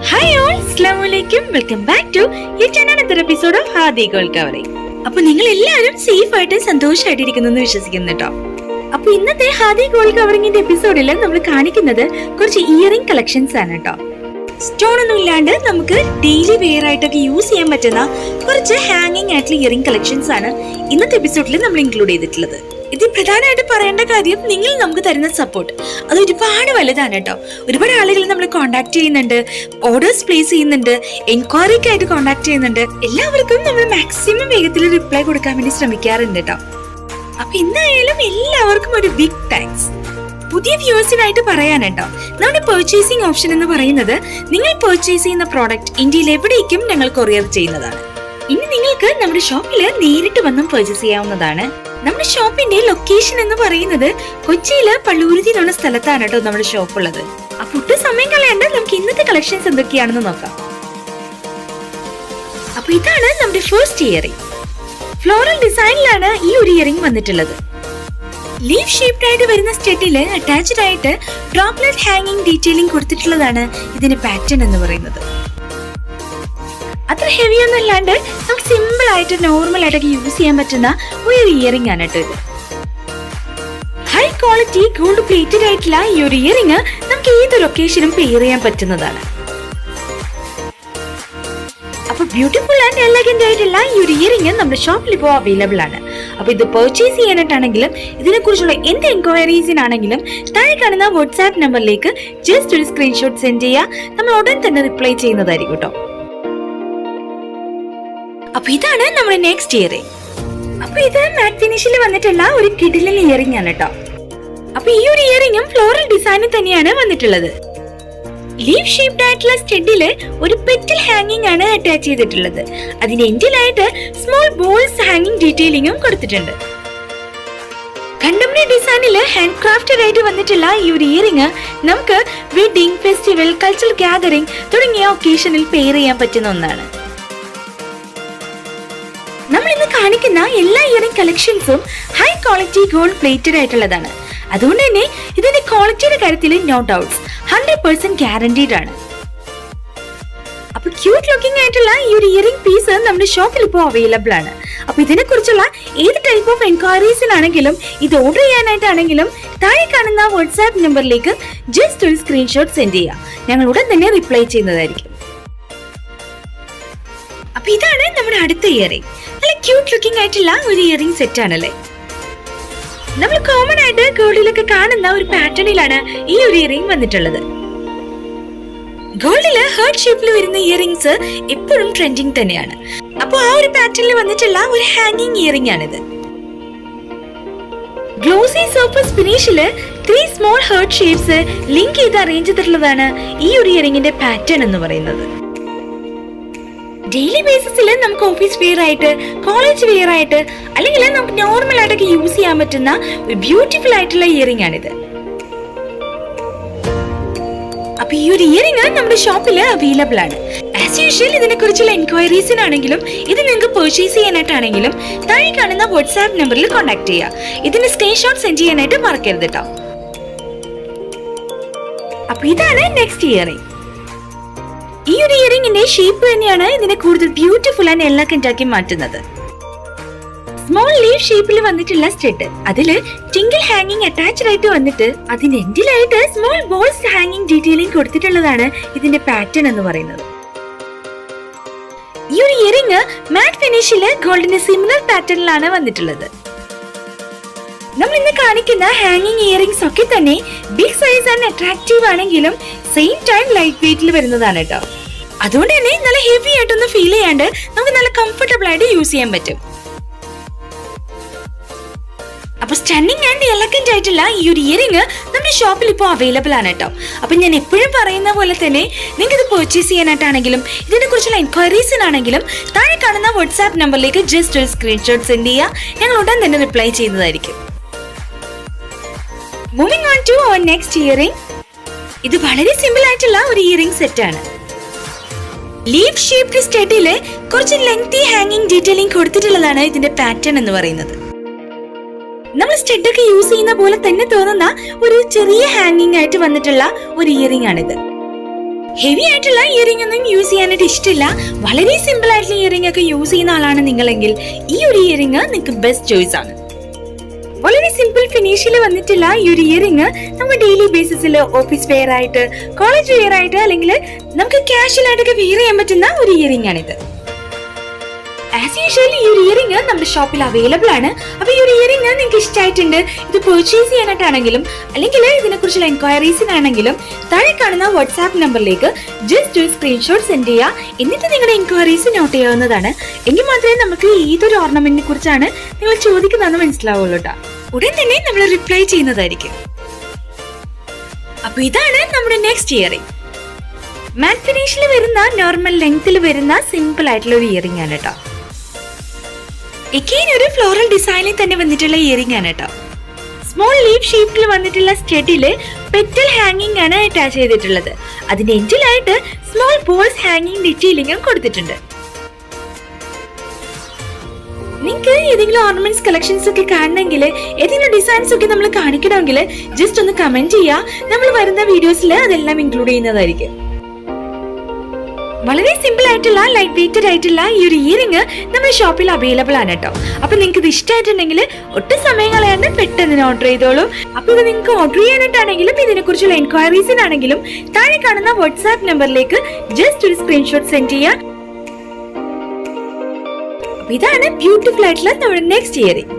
Hi all അസ്ലാമലൈക്കും welcome back to another episode of Hadi gold covering അപ്പൊ നിങ്ങൾ എല്ലാവരും safe ആയിട്ട് സന്തോഷമായിട്ട് ഇരിക്കുന്നു എന്ന് വിശ്വസിക്കുന്നു കേട്ടോ അപ്പൊ ഇന്നത്തെ ഹാദി ഗോൾ കവറിംഗിന്റെ എപ്പിസോഡിൽ നമ്മൾ കാണിക്കുന്നത് കുറച്ച് ഇയറിംഗ് കളക്ഷൻസ് ആണ് കേട്ടോ സ്റ്റോൺ ഒന്നും ഇല്ലാണ്ട് നമുക്ക് ഡെയിലി വെയർ ആയിട്ടൊക്കെ യൂസ് ചെയ്യാൻ പറ്റുന്ന കുറച്ച് ഹാങ്ങിങ് ആയിട്ടുള്ള ഇയറിംഗ് കളക്ഷൻസ് ആണ് ഇന്നത്തെ എപ്പിസോഡിൽ നമ്മൾ ഇൻക്ലൂഡ് ചെയ്തിട്ടുള്ളത്. ഇത് പ്രധാനമായിട്ട് പറയേണ്ട കാര്യം നിങ്ങൾ നമുക്ക് തരുന്ന സപ്പോർട്ട് അത് ഒരുപാട് വലുതാണ് കേട്ടോ. ഒരുപാട് ആളുകൾ നമ്മൾ കോൺടാക്ട് ചെയ്യുന്നുണ്ട് ഓർഡേഴ്സ് പ്ലേസ് ചെയ്യുന്നുണ്ട് എൻക്വയറിക്ക് ആയിട്ട് കോൺടാക്ട് ചെയ്യുന്നുണ്ട്. എല്ലാവർക്കും നമ്മൾ മാക്സിമം വേഗത്തിൽ റിപ്ലൈ കൊടുക്കാൻ വേണ്ടി ശ്രമിക്കാറുണ്ട് കേട്ടോ. അപ്പൊ ഇന്നായാലും എല്ലാവർക്കും ഒരു ബിഗ് താങ്ക്സ് പുതിയ വ്യൂവേഴ്സിനായിട്ട് പറയാനുണ്ടോ? നമ്മുടെ പെർച്ചേസിംഗ് ഓപ്ഷൻ എന്ന് പറയുന്നത് നിങ്ങൾ പെർച്ചേസ് ചെയ്യുന്ന പ്രോഡക്റ്റ് ഇന്ത്യയിൽ എവിടേക്കും ഞങ്ങൾ കൊറിയർ ചെയ്യുന്നതാണ്. ഇനി നിങ്ങൾക്ക് നമ്മുടെ ഷോപ്പിൽ നേരിട്ട് വന്നും പെർച്ചേസ് ചെയ്യാവുന്നതാണ്. നമ്മുടെ ഷോപ്പിന്റെ ലൊക്കേഷൻ എന്ന് പറയുന്നത് കൊച്ചിയിൽ പള്ളൂരുതി എന്നുള്ള സ്ഥലത്താണ് കേട്ടോ നമ്മുടെ ഷോപ്പ് ഉള്ളത്. അപ്പൊ ഒട്ടും സമയം കളയാണ്ട് നമുക്ക് ഇന്നത്തെ കളക്ഷൻസ് എന്തൊക്കെയാണെന്ന് നോക്കാം. അപ്പൊ ഇതാണ് നമ്മുടെ ഫസ്റ്റ് ഇയറിംഗ് ഫ്ലോറൽ ഡിസൈനിലാണ് ഈ ഒരു ഇയറിംഗ് വന്നിട്ടുള്ളത്. ലീഫ് ഷേപ്ഡ് ആയിട്ട് വരുന്ന സ്റ്റഡിയിൽ അറ്റാച്ച്ഡ് ആയിട്ട് ഡ്രോപ്ലെറ്റ് ഹാങ്ങിങ് ഡീറ്റെയിലിംഗ് കൊടുത്തിട്ടുള്ളതാണ് ഇതിന് പാറ്റേൺ എന്ന് പറയുന്നത്. അത്ര ഹെവി ഒന്നും അല്ലാണ്ട് നമുക്ക് സിമ്പിൾ ആയിട്ട് നോർമൽ ആയിട്ടൊക്കെ യൂസ് ചെയ്യാൻ പറ്റുന്ന ഒരു ഇയറിംഗ് ആണ് കേട്ടോ ഇത്. ഹൈ ക്വാളിറ്റി ഗോൾഡ് പ്ലേറ്റഡ് ആയിട്ടുള്ള ഈ ഒരു ഇയറിംഗ് നമുക്ക് ഏത് ലൊക്കേഷനും പെയർ ചെയ്യാൻ പറ്റുന്നതാണ്. അപ്പൊ ബ്യൂട്ടിഫുൾ ആൻഡ് എലഗന്റ് ആയിട്ടുള്ള ഈ ഒരു ഇയറിംഗ് നമ്മുടെ ഷോപ്പിൽ ഇപ്പോൾ അവൈലബിൾ ആണ്. അപ്പൊ ഇത് പർച്ചേസ് ചെയ്യാനായിട്ടാണെങ്കിലും ഇതിനെക്കുറിച്ചുള്ള എന്ത് എൻക്വയറീസിനാണെങ്കിലും താഴെ കാണുന്ന വാട്സാപ്പ് നമ്പറിലേക്ക് ജസ്റ്റ് ഒരു സ്ക്രീൻഷോട്ട് സെൻഡ് ചെയ്യുക. നമ്മൾ ഉടൻ തന്നെ റിപ്ലൈ ചെയ്യുന്നതായിരിക്കും കേട്ടോ അപ്പൊ ഇതാണ് നമ്മുടെ നെക്സ്റ്റ് ഇയറിംഗ് അപ്പൊ ഇത് മാറ്റ് ഫിനിഷിൽ വന്നിട്ടുള്ള ഒരു കിഡിലൻ ഇയറിംഗ് ആണ് കേട്ടോ അപ്പൊ ഈ ഒരു ഇയറിംഗും ഫ്ലോറൽ ഡിസൈനിൽ തന്നെയാണ് വന്നിട്ടുള്ളത്. ലീഫ് ഷേപ്ഡ് ആയിട്ടുള്ള സ്റ്റെഡിൽ ഒരു പെറ്റൽ ഹാങ്ങിങ് ആണ് അറ്റാച്ച് ചെയ്തിട്ടുള്ളത്. അതിന്റെ എൻഡിലായിട്ട് സ്മോൾ ബോൾസ് ഹാങ്ങിങ് ഡീറ്റെയിലിങ്ങും കൊടുത്തിട്ടുണ്ട്. കണ്ടംപററി ഡിസൈനിൽ ഹാൻഡ് ക്രാഫ്റ്റഡ് ആയിട്ട് വന്നിട്ടുള്ള ഈ ഒരു ഇയറിങ് നമുക്ക് വെഡിങ് ഫെസ്റ്റിവൽ കൾച്ചറൽ ഗാദറിംഗ് തുടങ്ങിയ ഒക്കേഷനിൽ പെയർ ചെയ്യാൻ പറ്റുന്ന ഒന്നാണ്. നമ്മൾ ഇന്ന് കാണിക്കുന്ന എല്ലാ ഇയറിംഗ് കളക്ഷൻസും ഹൈ ക്വാളിറ്റി ഗോൾഡ് പ്ലേറ്റഡ് ആയിട്ടുള്ളതാണ്. അതുകൊണ്ട് തന്നെ ഇതിന്റെ ക്വാളിറ്റിയുടെ കാര്യത്തിൽ no doubts hundred percent guaranteed ആണ്. അപ്പൊ ക്യൂട്ട് ലുക്കിംഗ് ആയിട്ടുള്ള ഈ ഒരു ഇയറിംഗ് പീസ് നമ്മുടെ ഷോപ്പിൽ ഇപ്പോൾ അവൈലബിൾ ആണ്. അപ്പൊ ഇതിനെക്കുറിച്ചുള്ള ഏത് ടൈപ്പ് ഓഫ് എൻക്വയറീസിനാണെങ്കിലും ഇത് ഓർഡർ ചെയ്യാനായിട്ടാണെങ്കിലും താഴെ കാണുന്ന വാട്സാപ്പ് നമ്പറിലേക്ക് ജസ്റ്റ് ഒരു സ്ക്രീൻഷോട്ട് സെൻഡ് ചെയ്യുക. ഞങ്ങൾ ഉടൻ തന്നെ റിപ്ലൈ ചെയ്യുന്നതായിരിക്കും. അപ്പൊ ഇതാണ് നമ്മുടെ അടുത്ത ഇയറിംഗ് നല്ല ക്യൂട്ട് ലുക്കിംഗ് ആയിട്ടുള്ള ഒരു ഇയറിംഗ് സെറ്റ് ആണല്ലേ? നമ്മൾ കോമൺ ആയിട്ട് ഗോൾഡിലൊക്കെ കാണുന്ന ഒരു പാറ്റേണിലാണ് ഈ ഒരു ഇയറിംഗ് വന്നിട്ടുള്ളത്. ഗോൾഡിൽ ഹേർട്ട് ഷേപ്പിൽ വരുന്ന ഇയറിംഗ്സ് ഇപ്പോഴും ട്രെൻഡിങ് തന്നെയാണ്. അപ്പോൾ ആ ഒരു പാറ്റേണിൽ വന്നിട്ടുള്ള ഒരു ഹാങ്ങിങ് ഇയറിംഗ് ആണിത്. Glossy surface ഫിനിഷിൽ three small heart shapes link ചെയ്ത് അറേഞ്ച് ചെയ്തിട്ടുള്ളതാണ് ഈ ഒരു ഇയറിംഗിന്റെ പാറ്റേൺ എന്ന് പറയുന്നത്. ഡെയിലി ബേസിസിൽ നമുക്ക് ഓഫീസ് വെയർ ആയിട്ട് കോളേജ് വെയർ ആയിട്ട് അല്ലെങ്കിൽ നമുക്ക് നോർമൽ ആയിട്ടൊക്കെ യൂസ് ചെയ്യാൻ പറ്റുന്ന ഒരു ബ്യൂട്ടിഫുൾ ആയിട്ടുള്ള ഇയറിംഗ് ആണിത്. അപ്പൊ ഈ ഒരു ഇയറിംഗ് നമ്മുടെ ഷോപ്പിൽ അവൈലബിൾ ആണ്. ആസ് യൂഷ്വൽ ഇതിനെ കുറിച്ചുള്ള എൻക്വയറീസിനാണെങ്കിലും ഇത് നിങ്ങൾക്ക് പെർച്ചേസ് ചെയ്യാനായിട്ടാണെങ്കിലും താഴെ കാണുന്ന വാട്സാപ്പ് നമ്പറിൽ കോൺടാക്ട് ചെയ്യുക ഇതിന് സ്ക്രീൻഷോട്ട് സെൻഡ് ചെയ്യാനായിട്ട് മറക്കരുത് കേട്ടോ അപ്പൊ ഇതാണ് നെക്സ്റ്റ് ഇയറിംഗ് ഈ ഒരു ഇയറിംഗിന്റെ ഷേപ്പ് തന്നെയാണ് ഇതിനെ കൂടുതൽ ബ്യൂട്ടിഫുൾ ആൻഡ് എലഗന്റ് ആക്കി മാറ്റുന്നത്. സ്മോൾ ലീവ് ഷേപ്പിൽ വന്നിട്ടുള്ള സ്റ്റെഡ് അതിൽ ടിങ്കിൾ ഹാങ്ങിങ് അറ്റാച്ച്ഡ് ആയിട്ട് വന്നിട്ട് അതിന്റെ എൻഡിലായിട്ട് സ്മോൾ ബോൾസ് ഹാങ്ങിങ് ഡീറ്റെയിലിംഗ് കൊടുത്തിട്ടുള്ളതാണ് ഇതിന്റെ പാറ്റേൺ എന്ന് പറയുന്നത്. ഈ ഒരു ഇയറിംഗ് മാറ്റ് ഫിനിഷിൽ ഗോൾഡിന്റെ സിമിലർ പാറ്റേണിലാണ് വന്നിട്ടുള്ളത്. നമ്മൾ ഇന്ന് കാണിക്കുന്ന ഹാങ്ങിങ് ഇയറിംഗ്സ് ഒക്കെ തന്നെ ബിഗ് സൈസ് ആൻഡ് അട്രാക്റ്റീവ് ആണെങ്കിലും സെയിം ടൈം ലൈറ്റ് വെയിറ്റിൽ വരുന്നതാണ് കേട്ടോ അതുകൊണ്ട് തന്നെ നല്ല ഹെവി ആയിട്ടൊന്നും ഫീൽ ചെയ്യാണ്ട് നമുക്ക് നല്ല കംഫർട്ടബിൾ ആയിട്ട് യൂസ് ചെയ്യാൻ പറ്റും. അപ്പൊ സ്റ്റണ്ണിങ് ആൻഡ് എലഗന്റ് ആയിട്ടുള്ള ഈ ഒരു ഇയറിംഗ് നമ്മുടെ ഷോപ്പിൽ ഇപ്പോൾ അവൈലബിൾ ആണ് കേട്ടോ അപ്പൊ ഞാൻ എപ്പോഴും പറയുന്ന പോലെ തന്നെ നിങ്ങൾക്ക് ഇത് പർച്ചേസ് ചെയ്യാനായിട്ടാണെങ്കിലും ഇതിനെ കുറിച്ചുള്ള എൻക്വയറീസിനാണെങ്കിലും താഴെ കാണുന്ന വാട്സാപ്പ് നമ്പറിലേക്ക് ജസ്റ്റ് ഒരു സ്ക്രീൻഷോട്ട് സെൻഡ് ചെയ്യുക ഞങ്ങൾ ഉടൻ തന്നെ റിപ്ലൈ ചെയ്യുന്നതായിരിക്കും. Moving on to our next earring ഇത് വളരെ സിമ്പിൾ ആയിട്ടുള്ള ഒരു ഇയറിംഗ് സെറ്റ് ആണ്. ലീഫ് ഷേപ്ഡ് സ്റ്റഡിൽ കുറച്ച് ലെങ്തി ഹാങ്ങിങ് ഡീറ്റെയിലിംഗ് കൊടുത്തിട്ടുള്ളതാണ് ഇതിന്റെ പാറ്റേൺ എന്ന് പറയുന്നത്. നമ്മൾ സ്റ്റെഡ് ഒക്കെ യൂസ് ചെയ്യുന്ന പോലെ തന്നെ തോന്നുന്ന ഒരു ചെറിയ ഹാങ്ങിങ് ആയിട്ട് വന്നിട്ടുള്ള ഒരു ഇയറിംഗ് ആണിത്. ഹെവി ആയിട്ടുള്ള ഇയറിംഗ് ഒന്നും യൂസ് ചെയ്യാനായിട്ട് ഇഷ്ടമില്ല. വളരെ സിമ്പിൾ ആയിട്ടുള്ള ഇയറിംഗ് ഒക്കെ യൂസ് ചെയ്യുന്ന ആളാണ് നിങ്ങളെങ്കിൽ ഈ ഒരു ഇയറിംഗ് നിങ്ങൾക്ക് ബെസ്റ്റ് ചോയ്സ് ആണ്. വളരെ സിമ്പിൾ ഫിനിഷിൽ വന്നിട്ടില്ല ഈ ഒരു ഇയറിങ് നമ്മൾ ഡെയിലി ബേസിസിൽ ഓഫീസ് വെയർ ആയിട്ട് കോളേജ് വെയർ ആയിട്ട് അല്ലെങ്കിൽ നമുക്ക് ക്യാഷ്വൽ ആയിട്ടൊക്കെ വെയർ ചെയ്യാൻ പറ്റുന്ന ഒരു ഇയറിംഗ് ആണിത്. ആസ് യൂഷ്വൽ ഈ ഒരു ഇയറിംഗ് നമ്മുടെ ഷോപ്പിൽ അവൈലബിൾ ആണ്. അപ്പൊ ഈ ഒരു ഇയറിംഗ് നിങ്ങൾക്ക് ഇഷ്ടമായിട്ടുണ്ട് ഇത് പർച്ചേസ് ചെയ്യാനായിട്ടാണെങ്കിലും അല്ലെങ്കിൽ ഇതിനെ കുറിച്ചുള്ള എൻക്വയറീസിനാണെങ്കിലും താഴെ കാണുന്ന വാട്സാപ്പ് നമ്പറിലേക്ക് ജസ്റ്റ് ഒരു സ്ക്രീൻഷോട്ട് സെൻഡ് ചെയ്യുക. എന്നിട്ട് നിങ്ങളുടെ എൻക്വയറീസ് നോട്ട് ചെയ്യാവുന്നതാണ്. എങ്കിൽ മാത്രമേ നമുക്ക് ഏതൊരു ഓർണമെന്റിനെ കുറിച്ചാണ് നിങ്ങൾ ചോദിക്കുന്നതെന്ന് മനസ്സിലാവുള്ളൂ കേട്ടോ ഉടൻ തന്നെ നമ്മൾ റിപ്ലൈ ചെയ്യുന്നതായിരിക്കും. അപ്പൊ ഇതാണ് നമ്മുടെ നെക്സ്റ്റ് ഇയറിംഗ് മാറ്റ് ഫിനിഷിൽ വരുന്ന നോർമൽ ലെങ്ത്തിൽ വരുന്ന സിമ്പിൾ ആയിട്ടുള്ള ഒരു ഇയറിംഗ് ആണ് കേട്ടോ എക്കെയിൻ ഒരു ഫ്ലോറൽ ഡിസൈനിൽ തന്നെ വന്നിട്ടുള്ള ഇയറിംഗ് ആണ് കേട്ടോ സ്മോൾ ലീഫ് ഷേപ്പിൽ വന്നിട്ടുള്ള സ്റ്റെഡിൽ പെറ്റൽ ഹാങ്ങിങ് ആണ് അറ്റാച്ച് ചെയ്തിട്ടുള്ളത്. അതിന്റെ എൻഡിലായിട്ട് സ്മോൾ ബോൾസ് ഹാങ്ങിങ് ഡീറ്റെയിലിംഗും കൊടുത്തിട്ടുണ്ട്. നിങ്ങൾക്ക് ഏതെങ്കിലും ഓർണമെന്റ്സ് കളക്ഷൻസ് ഒക്കെ കാണണമെങ്കിൽ ഏതെങ്കിലും ഡിസൈൻസ് ഒക്കെ നമ്മൾ കാണിക്കണമെങ്കിൽ ജസ്റ്റ് ഒന്ന് കമന്റ് ചെയ്യുക നമ്മൾ വരുന്ന വീഡിയോസിൽ അതെല്ലാം ഇൻക്ലൂഡ് ചെയ്യുന്നതായിരിക്കും. വളരെ സിമ്പിൾ ആയിട്ടുള്ള ലൈറ്റ് വെയിറ്റഡ് ആയിട്ടുള്ള ഈ ഒരു ഇയറിംഗ് നമ്മുടെ ഷോപ്പിൽ അവൈലബിൾ ആണ് കേട്ടോ. അപ്പൊ നിങ്ങൾക്ക് ഇത് ഇഷ്ടമായിട്ടുണ്ടെങ്കിൽ ഒട്ടും സമയം കളയാണ്ട് പെട്ടെന്ന് ഓർഡർ ചെയ്തോളൂ. അപ്പൊ ഇത് നിങ്ങൾക്ക് ഓർഡർ ചെയ്യാനായിട്ടാണെങ്കിലും ഇതിനെ കുറിച്ചുള്ള എൻക്വയറീസിനാണെങ്കിലും താഴെ കാണുന്ന വാട്സാപ്പ് നമ്പറിലേക്ക് ജസ്റ്റ് ഒരു സ്ക്രീൻഷോട്ട് സെൻഡ് ചെയ്യുക ഇതാണ് ബ്യൂട്ടിഫുൾ ആയിട്ടുള്ള നമ്മുടെ നെക്സ്റ്റ് ഇയറിംഗ്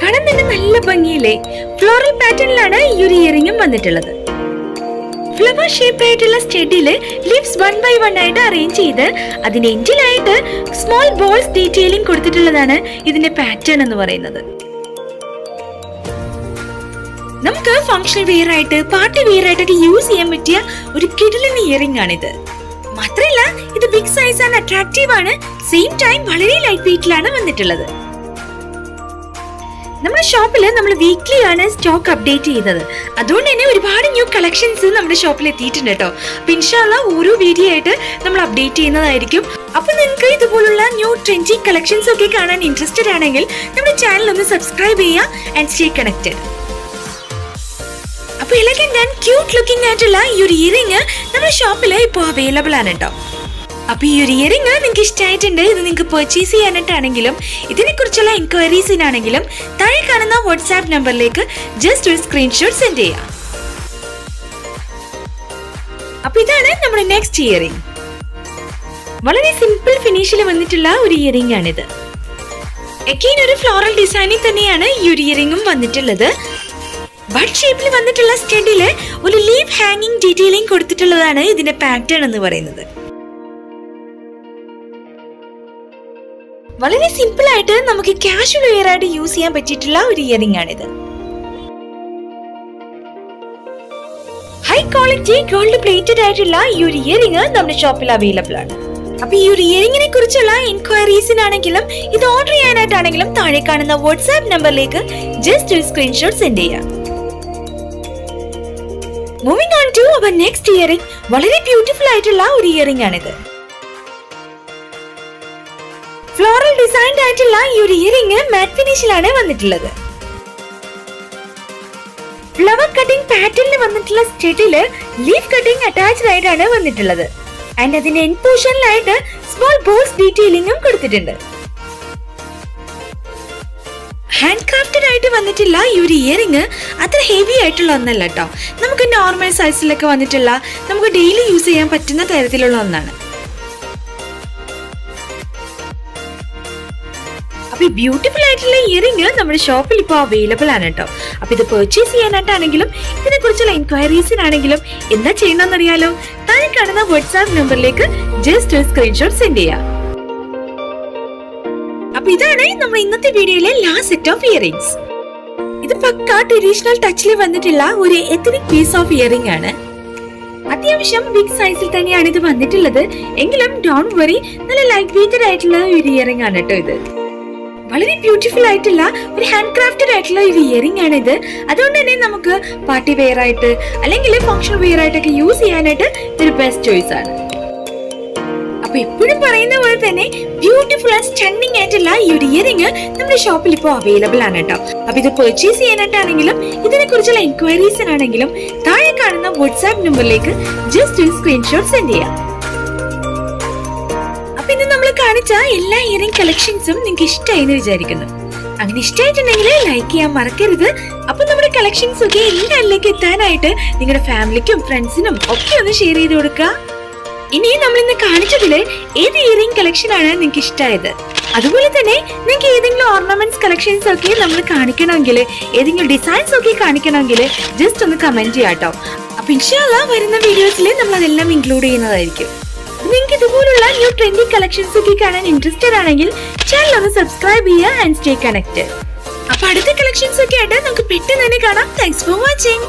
കാണാൻ തന്നെ നല്ല ഭംഗിയില്ലേ? ഫ്ലോറൽ പാറ്റേണിലാണ് ഈ ഒരു ഇയറിംഗും വന്നിട്ടുള്ളത്. ഫ്ലവർ ഷേപ്പ് ആയിട്ടുള്ള സ്റ്റെഡിൽ ലിപ്സ് വൺ ബൈ വൺ ആയിട്ട് അറേഞ്ച് ചെയ്ത് അതിന് എൻഡിലായിട്ട് സ്മോൾ ബോൾസ് ഡീറ്റെയിലിംഗ് കൊടുത്തിട്ടുള്ളതാണ് ഇതിന്റെ പാറ്റേൺ എന്ന് പറയുന്നത്. നമുക്ക് ഫങ്ഷണൽ വെയർ ആയിട്ട് പാർട്ടി വെയർ ആയിട്ടൊക്കെ യൂസ് ചെയ്യാൻ പറ്റിയ ഒരു കിടിലിന് ഇയറിംഗ് ആണിത്. മാത്രമല്ല ഇത് ബിഗ് സൈസ് ആൻഡ് അട്രാക്റ്റീവ് ആണ്. സെയിം ടൈം വളരെ ലൈറ്റ് വെയിറ്റിലാണ് വന്നിട്ടുള്ളത്. നമ്മുടെ ഷോപ്പിൽ നമ്മൾ വീക്ക്ലി ആണ് സ്റ്റോക്ക് അപ്ഡേറ്റ് ചെയ്യുന്നത്. അതുകൊണ്ട് തന്നെ ഒരുപാട് ന്യൂ കളക്ഷൻസ് നമ്മുടെ ഷോപ്പിൽ എത്തിയിട്ടുണ്ട് കേട്ടോ. അപ്പൊ ഇൻഷാല്ല ഓരോ വീഡിയോ ആയിട്ട് നമ്മൾ അപ്ഡേറ്റ് ചെയ്യുന്നതായിരിക്കും. അപ്പൊ നിങ്ങൾക്ക് ഇതുപോലുള്ള ന്യൂ ട്രെൻഡി കളക്ഷൻസ് ഒക്കെ കാണാൻ ഇൻട്രസ്റ്റഡ് ആണെങ്കിൽ നമ്മുടെ ചാനൽ ഒന്ന് സബ്സ്ക്രൈബ് ചെയ്യുക ആൻഡ് സ്റ്റേ കണക്റ്റഡ് അപ്പൊ എലഗന്റ് ആൻഡ് ക്യൂട്ട് ലുക്കിംഗ് ആയിട്ടുള്ള ഈ ഒരു ഇയറിങ് നമ്മുടെ ഷോപ്പിൽ ഇപ്പോൾ അവൈലബിൾ ആണ് കേട്ടോ അപ്പൊ ഈ ഒരു ഇയറിങ് നിങ്ങൾക്ക് ഇഷ്ടമായിട്ടുണ്ട് ഇത് നിങ്ങൾക്ക് പർച്ചേസ് ചെയ്യാനായിട്ടാണെങ്കിലും ഇതിനെ കുറിച്ചുള്ള എൻക്വയറീസിനാണെങ്കിലും താഴെ കാണുന്ന വാട്സാപ്പ് നമ്പറിലേക്ക് ജസ്റ്റ് ഒരു സ്ക്രീൻഷോട്ട് സെൻഡ് ചെയ്യാം. അപ്പൊ ഇതാണ് നമ്മുടെ നെക്സ്റ്റ് ഇയറിങ് വളരെ സിമ്പിൾ ഫിനിഷിൽ വന്നിട്ടുള്ള ഒരു ഇയറിംഗ് ആണിത്. ഒരു ഫ്ലോറൽ ഡിസൈനിൽ തന്നെയാണ് ഈ ഒരു ഇയറിംഗും വന്നിട്ടുള്ളത്. ബഡ് ഷേപ്പിൽ വന്നിട്ടുള്ള സ്റ്റഡിയിൽ ഒരു ലീവ് ഹാങ്ങിങ് ഡീറ്റെയിലിംഗ് കൊടുത്തിട്ടുള്ളതാണ് ഇതിന്റെ പാറ്റേൺ എന്ന് പറയുന്നത്. വളരെ സിമ്പിൾ ആയിട്ട് നമുക്ക് കാഷ്വൽ വെയർ ആയിട്ട് യൂസ് ചെയ്യാൻ പറ്റിയിട്ടുള്ള ഒരു ഇയറിംഗ് ആണിത്. ഹൈ ക്വാളിറ്റി ഗോൾഡ് പ്ലേറ്റഡ് ആയിട്ടുള്ള ഈ ഒരു ഇയറിംഗ് നമ്മുടെ ഷോപ്പിൽ അവൈലബിൾ ആണ്. അപ്പൊ ഈ ഒരു ഇയറിംഗിനെ കുറിച്ചുള്ള എൻക്വയറീസിനാണെങ്കിലും ഇത് ഓർഡർ ചെയ്യാനായിട്ടാണെങ്കിലും താഴെ കാണുന്ന വാട്സാപ്പ് നമ്പറിലേക്ക് ജസ്റ്റ് ഒരു സ്ക്രീൻഷോട്ട് സെൻഡ് ചെയ്യാം. Moving on to our next earring വളരെ ബ്യൂട്ടിഫുൾ ആയിട്ടുള്ള ഒരു ഇയറിംഗ് ആണിത്. ഫ്ലോറൽ ഡിസൈൻഡ് ആയിട്ടുള്ള ഈ ഒരു ഇയറിംഗ് മാറ്റ് ഫിനിഷിലാണ് വന്നിട്ടുള്ളത്. ഫ്ലവർ കട്ടിംഗ് പാറ്റേണിൽ വന്നിട്ടുള്ള സ്റ്റെഡിൽ ലീഫ് കട്ടിംഗ് അറ്റാച്ച്ഡ് ആയിട്ടാണ് വന്നിട്ടുള്ളത്. ആൻഡ് അതിന്റെ എൻഡ് പോർഷനിലായിട്ട് സ്മോൾ ബോൾസ് ഡീറ്റെയിലിംഗും കൊടുത്തിട്ടുണ്ട്. ഹാൻഡ് ക്രാഫ്റ്റഡ് ആയിട്ട് വന്നിട്ടില്ല ഈ ഒരു ഇയറിങ് അത്ര ഹെവി ആയിട്ടുള്ള ഒന്നല്ല കേട്ടോ നമുക്ക് നോർമൽ സൈസിലൊക്കെ വന്നിട്ടുള്ള നമുക്ക് ഡെയിലി യൂസ് ചെയ്യാൻ പറ്റുന്ന തരത്തിലുള്ള ഒന്നാണ്. അപ്പൊ ഈ ബ്യൂട്ടിഫുൾ ആയിട്ടുള്ള ഇയറിങ് നമ്മുടെ ഷോപ്പിൽ ഇപ്പോൾ അവൈലബിൾ ആണ് കേട്ടോ അപ്പൊ ഇത് പർച്ചേസ് ചെയ്യാനായിട്ടാണെങ്കിലും ഇതിനെ കുറിച്ചുള്ള എൻക്വയറീസിനാണെങ്കിലും എന്താ ചെയ്യണമെന്നറിയാലോ? താഴെ കാണുന്ന വാട്സാപ്പ് നമ്പറിലേക്ക് ജസ്റ്റ് ഒരു സ്ക്രീൻഷോട്ട് സെൻഡ് ചെയ്യാം. അപ്പൊ ഇതാണ് നമ്മുടെ ഇന്നത്തെ വീഡിയോയിലെ ലാസ്റ്റ് സെറ്റ് ഓഫ് ഇയറിംഗ്സ് ഇത് പക്ക ട്രഡീഷണൽ ടച്ചിൽ വന്നിട്ടുള്ള ഒരു എത്തനിക് പീസ് ഓഫ് ഇയറിംഗ് ആണ്. അത്യാവശ്യം ബിഗ് സൈസിൽ തന്നെയാണ് ഇത് വന്നിട്ടുള്ളത്. എങ്കിലും ഡോണ്ട് വറി നല്ല ലൈറ്റ് വെയിറ്റഡ് ആയിട്ടുള്ള ഒരു ഇയറിംഗ് ആണ് കേട്ടോ ഇത്. വളരെ ബ്യൂട്ടിഫുൾ ആയിട്ടുള്ള ഒരു ഹാൻഡ് ക്രാഫ്റ്റഡ് ആയിട്ടുള്ള ഒരു ഇയറിംഗ് ആണ് ഇത്. അതുകൊണ്ട് തന്നെ നമുക്ക് പാർട്ടി വെയർ ആയിട്ട് അല്ലെങ്കിൽ ഫംഗ്ഷൻ വെയർ ആയിട്ടൊക്കെ യൂസ് ചെയ്യാനായിട്ട് ഇതൊരു ബെസ്റ്റ് ചോയ്സ് ആണ്. അപ്പൊ എപ്പോഴും പറയുന്ന പോലെ തന്നെ ബ്യൂട്ടിഫുൾ ആൻഡ് സ്റ്റണ്ണിങ് ആയിട്ടുള്ള ഈ ഒരു ഇയറിംഗ് നമ്മുടെ ഷോപ്പിൽ ഇപ്പോൾ അവൈലബിൾ ആണ് കേട്ടോ. അപ്പൊ ഇത് പെർച്ചേസ് ചെയ്യാനായിട്ടാണെങ്കിലും ഇതിനെ കുറിച്ചുള്ള എൻക്വയറീസിനാണെങ്കിലും താഴെ കാണുന്ന വാട്സാപ്പ് നമ്പറിലേക്ക് ജസ്റ്റ് ഒരു സ്ക്രീൻഷോട്ട് സെൻഡ് ചെയ്യാം. അപ്പൊ ഇന്ന് നമ്മൾ കാണിച്ച എല്ലാ ഇയറിംഗ് കളക്ഷൻസും നിങ്ങൾക്ക് ഇഷ്ടമായി എന്ന് വിചാരിക്കുന്നു. അങ്ങനെ ഇഷ്ടമായിട്ടുണ്ടെങ്കിൽ ലൈക്ക് ചെയ്യാൻ മറക്കരുത്. അപ്പൊ നമ്മുടെ കളക്ഷൻസ് ഒക്കെ എല്ലാവരിലേക്ക് എത്താനായിട്ട് നിങ്ങളുടെ ഫാമിലിക്കും ഫ്രണ്ട്സിനും ഒക്കെ ഒന്ന് ഷെയർ ചെയ്ത് കൊടുക്കുക. ഇനി നമ്മൾ ഇന്ന് കാണിച്ചതിൽ ഏത് ഇയറിംഗ് കളക്ഷൻ ആണ് നിങ്ങൾക്ക് ഇഷ്ടമായത് അതുപോലെ തന്നെ നിങ്ങൾക്ക് ഏതെങ്കിലും ഓർണമെന്റ്സ് കളക്ഷൻസ് ഒക്കെ നമ്മൾ കാണിക്കണമെങ്കിൽ ഏതെങ്കിലും ഡിസൈൻസ് ഒക്കെ കാണിക്കണമെങ്കിൽ ജസ്റ്റ് ഒന്ന് കമന്റ് ചെയ്യാട്ടോ അപ്പൊ ഇൻഷാല്ല വരുന്ന വീഡിയോസിൽ നമ്മൾ അതെല്ലാം ഇൻക്ലൂഡ് ചെയ്യുന്നതായിരിക്കും. നിങ്ങൾക്ക് ഇതുപോലുള്ള ന്യൂ ട്രെൻഡി കളക്ഷൻസ് ഒക്കെ കാണാൻ ഇൻട്രസ്റ്റഡ് ആണെങ്കിൽ ചാനൽ ഒന്ന് സബ്സ്ക്രൈബ് ചെയ്യുക ആൻഡ് സ്റ്റേ കണക്റ്റഡ് അപ്പൊ അടുത്ത കളക്ഷൻസ് ഒക്കെ ആയിട്ട് നമുക്ക് പെട്ടെന്ന് തന്നെ കാണാം. Thanks for watching